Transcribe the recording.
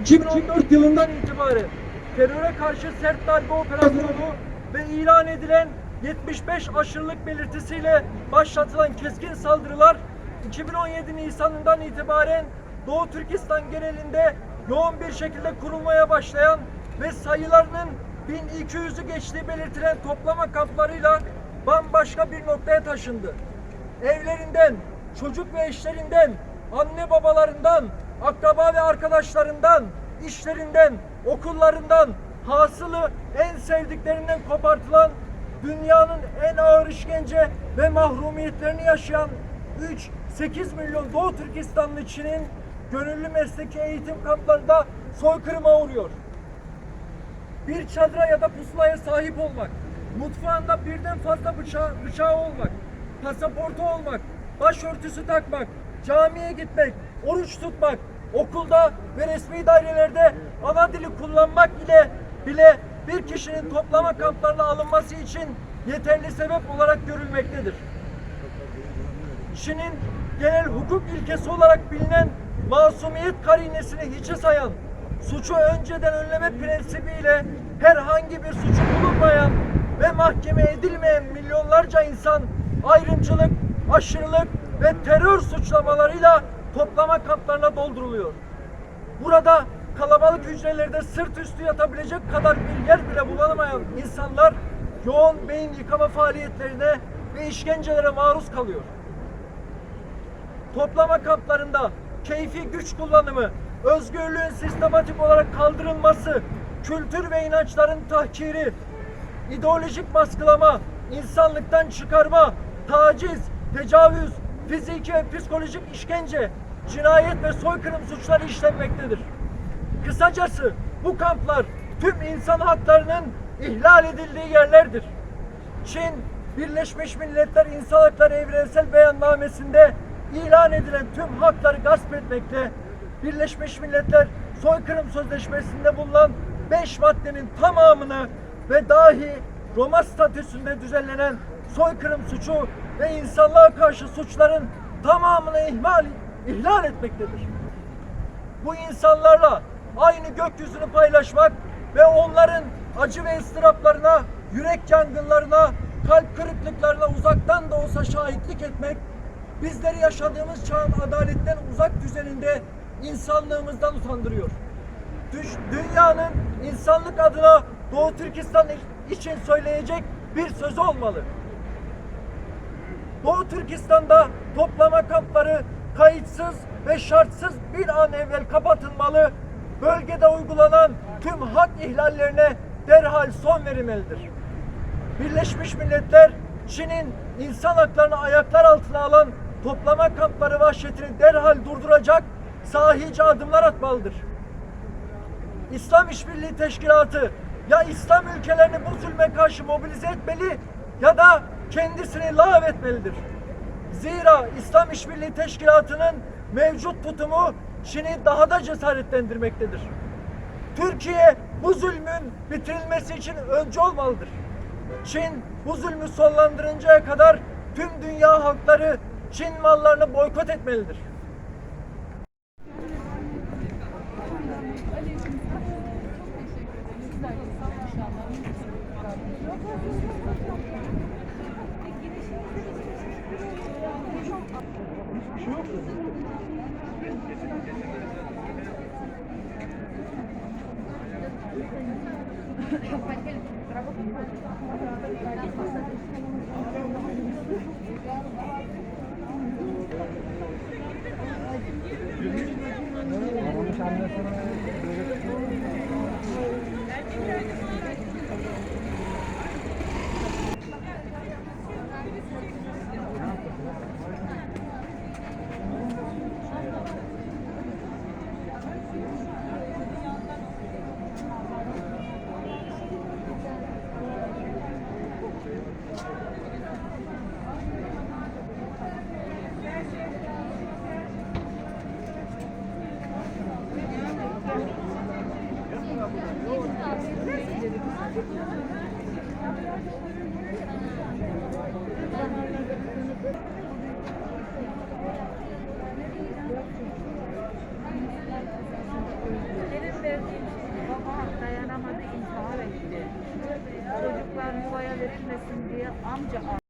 2014 yılından itibaren teröre karşı sert darbe operasyonu ve ilan edilen 75 aşırılık belirtisiyle başlatılan keskin saldırılar 2017 Nisan'ından itibaren Doğu Türkistan genelinde yoğun bir şekilde kurulmaya başlayan ve sayılarının 1200'ü geçtiği belirtilen toplama kamplarıyla bambaşka bir noktaya taşındı. Evlerinden, çocuk ve eşlerinden, anne babalarından, akraba ve arkadaşlarından, işlerinden, okullarından, hasılı en sevdiklerinden kopartılan dünyanın en ağır işkence ve mahrumiyetlerini yaşayan 3-8 milyon Doğu Türkistanlı Çin'in gönüllü mesleki eğitim kamplarında soykırıma uğruyor. Bir çadıra ya da pusulaya sahip olmak, mutfağında birden fazla bıçağı, bıçağı olmak, pasaportu olmak, başörtüsü takmak, camiye gitmek, oruç tutmak, okulda ve resmi dairelerde ana dili kullanmak ile bile bir kişinin toplama kamplarına alınması için yeterli sebep olarak görülmektedir. Çin'in genel hukuk ilkesi olarak bilinen masumiyet karinesini hiçe sayan, suçu önceden önleme prensibiyle herhangi bir suçu bulunmayan ve mahkeme edilmeyen milyonlarca insan ayrımcılık, aşırılık ve terör suçlamalarıyla toplama kamplarına dolduruluyor. Burada kalabalık hücrelerde sırt üstü yatabilecek kadar bir yer bile bulamayan insanlar yoğun beyin yıkama faaliyetlerine ve işkencelere maruz kalıyor toplama kamplarında keyfi güç kullanımı, özgürlüğün sistematik olarak kaldırılması, kültür ve inançların tahkiri, ideolojik baskılama, insanlıktan çıkarma, taciz, tecavüz, fiziki ve psikolojik işkence, cinayet ve soykırım suçları işlenmektedir. Kısacası bu kamplar tüm insan haklarının ihlal edildiği yerlerdir. Çin, Birleşmiş Milletler İnsan Hakları Evrensel Beyannamesi'nde ilan edilen tüm hakları gasp etmekte, Birleşmiş Milletler Soykırım Sözleşmesi'nde bulunan 5 maddenin tamamını ve dahi Roma statüsünde düzenlenen soykırım suçu ve insanlığa karşı suçların tamamını ihmal, ihlal etmektedir bu insanlarla aynı gökyüzünü paylaşmak ve onların acı ve ıstıraplarına, yürek yangınlarına, kalp kırıklıklarına uzaktan da olsa şahitlik etmek, bizleri yaşadığımız çağın adaletten uzak düzeninde insanlığımızdan utandırıyor. Dünyanın insanlık adına Doğu Türkistan için söyleyecek bir sözü olmalı. Doğu Türkistan'da toplama kampları kayıtsız ve şartsız bir an evvel kapatılmalı, bölgede uygulanan tüm hak ihlallerine derhal son verilmelidir. Birleşmiş Milletler, Çin'in insan haklarını ayaklar altına alan toplama kampları vahşetini derhal durduracak sahici adımlar atmalıdır. İslam İşbirliği Teşkilatı ya İslam ülkelerini bu zulme karşı mobilize etmeli ya da kendisini lağvetmelidir. Zira İslam İşbirliği Teşkilatı'nın mevcut tutumu Çin'i daha da cesaretlendirmektedir. Türkiye bu zulmün bitirilmesi için öncü olmalıdır. Çin bu zulmü sonlandırıncaya kadar tüm dünya halkları Çin mallarını boykot etmelidir. Anlamış annesine dayanamadı intihar etti. Çocuklar yuvaya verilmesin diye amca